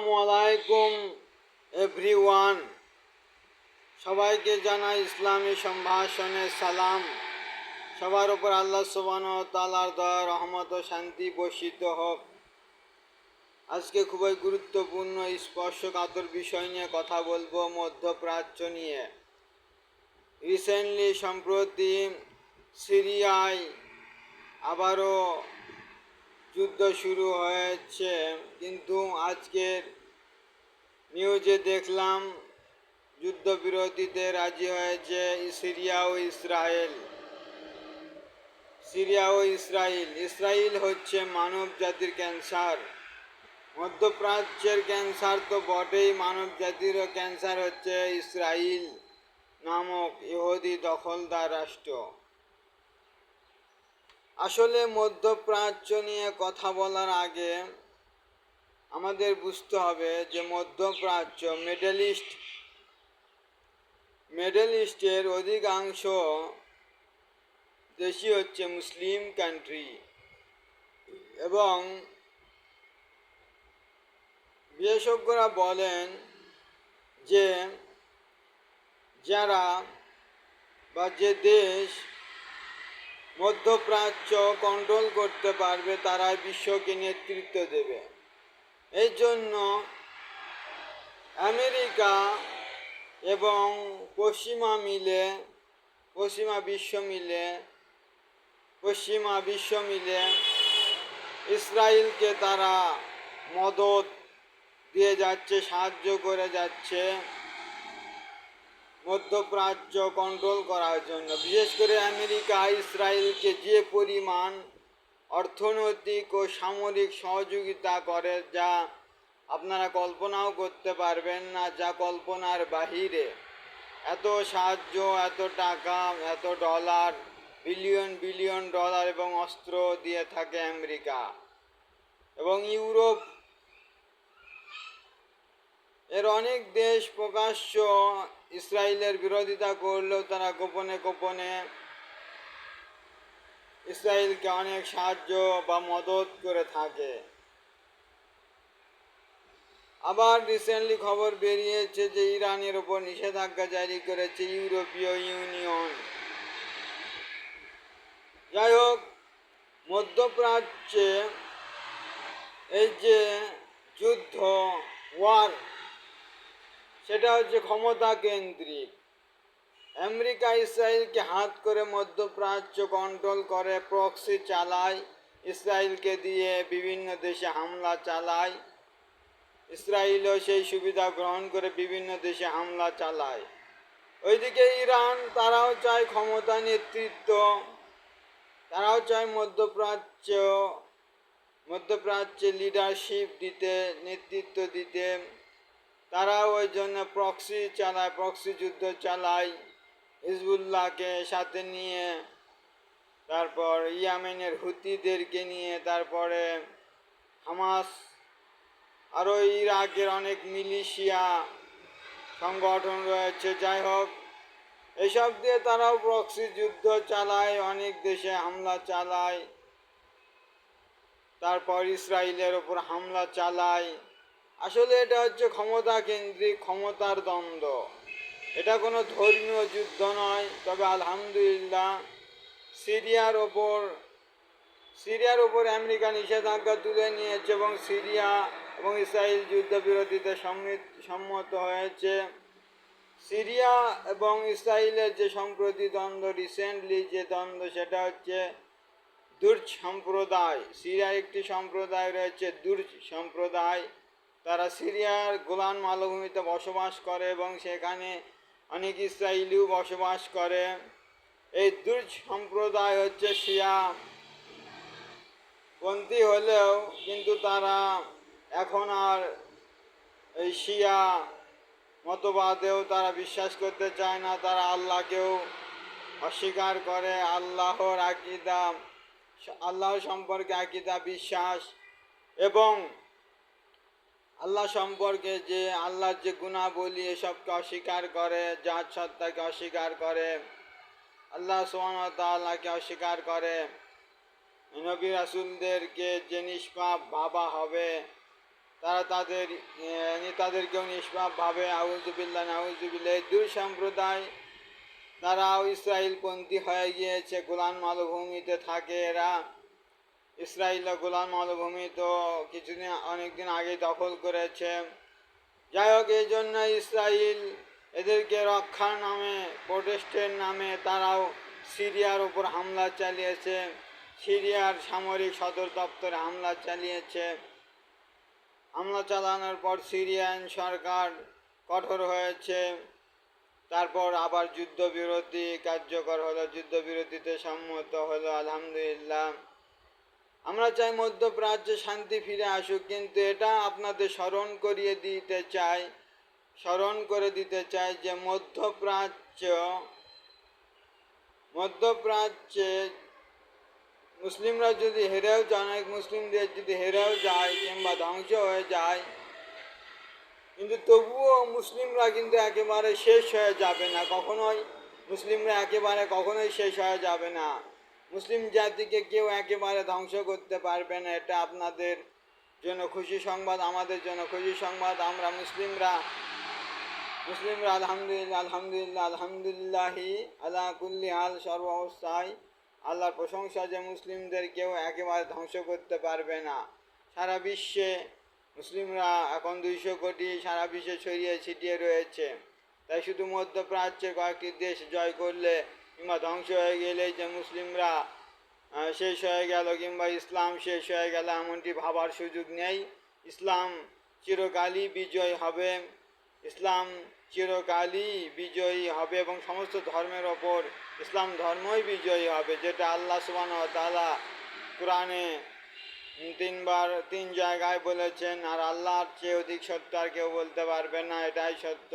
আসসালামু আলাইকুম এভরিওয়ান সবাইকে জানাই ইসলামী সম্ভাষণে সালাম। সবার উপর আল্লাহ সুবান তালার দয়া, রহমত ও শান্তি বর্ষিত হোক। আজকে খুবই গুরুত্বপূর্ণ স্পর্শকাতর বিষয় নিয়ে কথা বলব মধ্যপ্রাচ্য নিয়ে। রিসেন্টলি সম্প্রতি সিরিয়ায় আবারও যুদ্ধ শুরু হয়েছে, কিন্তু আজকের নিউজে দেখলাম যুদ্ধবিরতিতে রাজি হয়েছে সিরিয়া ও ইসরায়েল। সিরিয়া ও ইসরায়েল। ইসরায়েল হচ্ছে মানব জাতির ক্যান্সার। মধ্যপ্রাচ্যের ক্যান্সার তো বটেই মানব জাতিরও ক্যান্সার হচ্ছে ইসরায়েল নামক ইহুদি দখলদার রাষ্ট্র। আসলে মধ্যপ্রাচ্য নিয়ে কথা বলার আগে আমাদের বুঝতে হবে যে মধ্যপ্রাচ্য, মিডল ইস্ট, মিডল ইস্টের অধিকাংশ দেশই হচ্ছে মুসলিম কান্ট্রি এবং বিশেষজ্ঞরা বলেন যে যারা বা যে দেশ মধ্যপ্রাচ্য কন্ট্রোল করতে পারবে তারা বিশ্বকে নেতৃত্ব দেবে। এই জন্য আমেরিকা এবং পশ্চিমা মিলে, পশ্চিমা বিশ্ব মিলে, পশ্চিমা বিশ্ব মিলে ইসরায়েলকে তারা মদত দিয়ে যাচ্ছে, সাহায্য করে যাচ্ছে। মধ্যপ্রাচ্য কন্ট্রোল করার জন্য। বিশেষ করে আমেরিকা, ইসরায়েলকে যে পরিমাণ অর্থনৈতিক ও সামরিক সহযোগিতা করে, যা আপনারা কল্পনাও করতে পারবেন না, যা কল্পনার বাহিরে। এত সাহায্য, এত টাকা, এত ডলার বিলিয়ন বিলিয়ন ডলার এবং অস্ত্র দিয়ে থাকে আমেরিকা। এবং ইউরোপ এর অনেক দেশ প্রকাশ্য ইসরায়েলের বিরোধিতা করলেও তারা গোপনে গোপনে ইসরায়েলকে অনেক সাহায্য বা মদত করে থাকে। আবার রিসেন্টলি খবর বেরিয়েছে যে ইরানের ওপর নিষেধাজ্ঞা জারি করেছে ইউরোপীয় ইউনিয়ন। যাই হোক, মধ্যপ্রাচ্যে এই যে যুদ্ধ ওয়ার সেটা হচ্ছে ক্ষমতা কেন্দ্রিক। আমেরিকা ইসরায়েলকে হাত করে মধ্যপ্রাচ্য কন্ট্রোল করে প্রক্সি চালায়, ইসরায়েলকে দিয়ে বিভিন্ন দেশে হামলা চালায়। ইসরায়েলও সেই সুবিধা গ্রহণ করে বিভিন্ন দেশে হামলা চালায়। ওইদিকে ইরান, তারাও চায় ক্ষমতা নেতৃত্ব, তারাও চায় মধ্যপ্রাচ্য মধ্যপ্রাচ্যে লিডারশিপ দিতে, নেতৃত্ব দিতে। তারাও ওই জন্য প্রক্সি চালায় প্রক্সি যুদ্ধ চালায়, হিজবুল্লাহকে সাথে নিয়ে, তারপর ইয়ামেনের হুতিদেরকে নিয়ে, তারপরে হামাস আরও ইরাকের অনেক মিলিশিয়া সংগঠন রয়েছে। যাই হোক, এসব দিয়ে তারাও প্রক্সি যুদ্ধ চালায়, অনেক দেশে হামলা চালায়, তারপর ইসরায়েলের ওপর হামলা চালায়। আসলে এটা হচ্ছে ক্ষমতা কেন্দ্রিক, ক্ষমতার দ্বন্দ্ব। এটা কোনো ধর্মীয় যুদ্ধ নয়, তবে আলহামদুলিল্লাহ সিরিয়ার ওপর সিরিয়ার ওপর আমেরিকা নিষেধাজ্ঞা তুলে নিয়েছে এবং সিরিয়া এবং ইসরায়েল যুদ্ধবিরতিতে সম্মত হয়েছে। সিরিয়া এবং ইসরায়েলের যে সম্প্রতি দ্বন্দ্ব রিসেন্টলি যে দ্বন্দ্ব, সেটা হচ্ছে দুর্জ সম্প্রদায়। সিরিয়ার একটি সম্প্রদায় রয়েছে দুর্জ সম্প্রদায়। তারা সিরিয়ার গোলান মালভূমিতে বসবাস করে এবং সেখানে অনেক ইসরায়েলিও বসবাস করে। এই দুর্জ সম্প্রদায় হচ্ছে শিয়া। পন্থী হলেও কিন্তু তারা এখন আর এই শিয়া মতবাদেও তারা বিশ্বাস করতে চায় না। তারা আল্লাহকেও অস্বীকার করে। আল্লাহর আকিদা, আল্লাহ সম্পর্কে আকিদা বিশ্বাস এবং আল্লাহ সম্পর্কে যে আল্লাহর যে গুণাবলী, এসবকে অস্বীকার করে, জাত সত্তাকে অস্বীকার করে, আল্লাহ সোহানতাল্লাহকে অস্বীকার করে, নবী রাসুলদেরকে যে নিষ্পাপ ভাবা হবে, তারা তাদের নেতাদেরকেও নিষ্পাপভাবে আউজুবিল্লা নাউজুবিল্লা দুই সম্প্রদায়, তারাও ইসরায়েলপন্থী হয়ে গিয়েছে, গোলান মালভূমিতে থাকে এরা। ইসরায়েল গোলান মালভূমি তো কিছুদিন, অনেকদিন আগে দখল করেছে। যাই হোক, এই জন্য ইসরায়েল এদেরকে রক্ষার নামে, প্রোটেস্টের নামে তারাও সিরিয়ার ওপর হামলা চালিয়েছে। সিরিয়ার সামরিক সদর দপ্তরে হামলা চালিয়েছে। হামলা চালানোর পর সিরিয়ান সরকার কঠোর হয়েছে। তারপর আবার যুদ্ধবিরতি কার্যকর হলো। যুদ্ধবিরতিতে সম্মত হলো, আলহামদুলিল্লাহ। আমরা চাই মধ্যপ্রাচ্যে শান্তি ফিরে আসুক, কিন্তু এটা আপনাদের স্মরণ করিয়ে দিতে চাই, স্মরণ করে দিতে চাই যে মধ্যপ্রাচ্য, মধ্যপ্রাচ্যে মুসলিমরা যদি হেরেও যায় অনেক মুসলিমদের যদি হেরেও যায় কিংবা ধ্বংস হয়ে যায়, কিন্তু তবুও মুসলিমরা কিন্তু একেবারে শেষ হয়ে যাবে না, কখনোই মুসলিমরা একেবারে কখনোই শেষ হয়ে যাবে না। মুসলিম জাতিকে কেউ একেবারে ধ্বংস করতে পারবে না, এটা আপনাদের জন্য খুশি সংবাদ, আমাদের জন্য খুশি সংবাদ। আমরা মুসলিমরা মুসলিমরা আলহামদুলিল্লাহ আলহামদুলিল্লাহ, আলহামদুলিল্লাহি আল্লাহ কুল্লি হাল সর্ব অবস্থায়। আল্লাহর প্রশংসা যে মুসলিমদের কেউ একেবারে ধ্বংস করতে পারবে না। সারা বিশ্বে মুসলিমরা এখন দুইশো কোটি সারা বিশ্বে ছড়িয়ে ছিটিয়ে রয়েছে। তাই শুধু মধ্যপ্রাচ্যের কয়েকটি দেশ জয় করলে কিংবা ধ্বংস হয়ে গেলে যে মুসলিমরা শেষ হয়ে গেল কিংবা ইসলাম শেষ হয়ে গেল এমনটি ভাবার সুযোগ নেই। ইসলাম চিরকালই বিজয় হবে। ইসলাম চিরকালই বিজয়ী হবে এবং সমস্ত ধর্মের ওপর ইসলাম ধর্মই বিজয়ী হবে, যেটা আল্লাহ সুবান তালা কোরআনে তিনবার, তিন জায়গায় বলেছেন, আর আল্লাহর চেয়ে অধিক সত্য আর কেউ বলতে পারবে না, এটাই সত্য।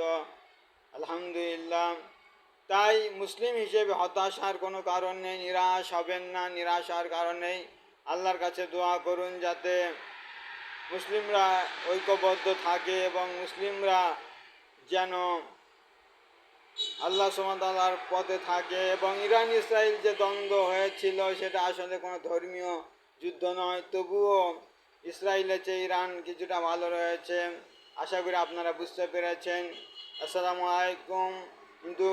আলহামদুলিল্লাহ। তাই মুসলিম হিসেবে হতাশার কোনো কারণ নেই, নিরাশ হবেন না, নিরাশার কারণ নেই। আল্লাহর কাছে দোয়া করুন যাতে মুসলিমরা ঐক্যবদ্ধ থাকে এবং মুসলিমরা যেন আল্লাহ সুমতালার পথে থাকে এবং ইরান ইসরায়েল যে দ্বন্দ্ব হয়েছিল সেটা আসলে কোনো ধর্মীয় যুদ্ধ নয়, তবুও ইসরায়েলের চেয়ে ইরান কিছুটা ভালো রয়েছে। আশা করি আপনারা বুঝতে পেরেছেন। আসসালামু আলাইকুম। কিন্তু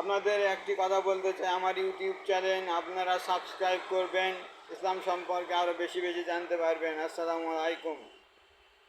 আপনাদের একটি কথা বলতে চাই, আমার ইউটিউব চ্যানেল, আপনারা সাবস্ক্রাইব করবেন, ইসলাম সম্পর্কে আরও বেশি বেশি জানতে পারবেন। আসসালামু আলাইকুম।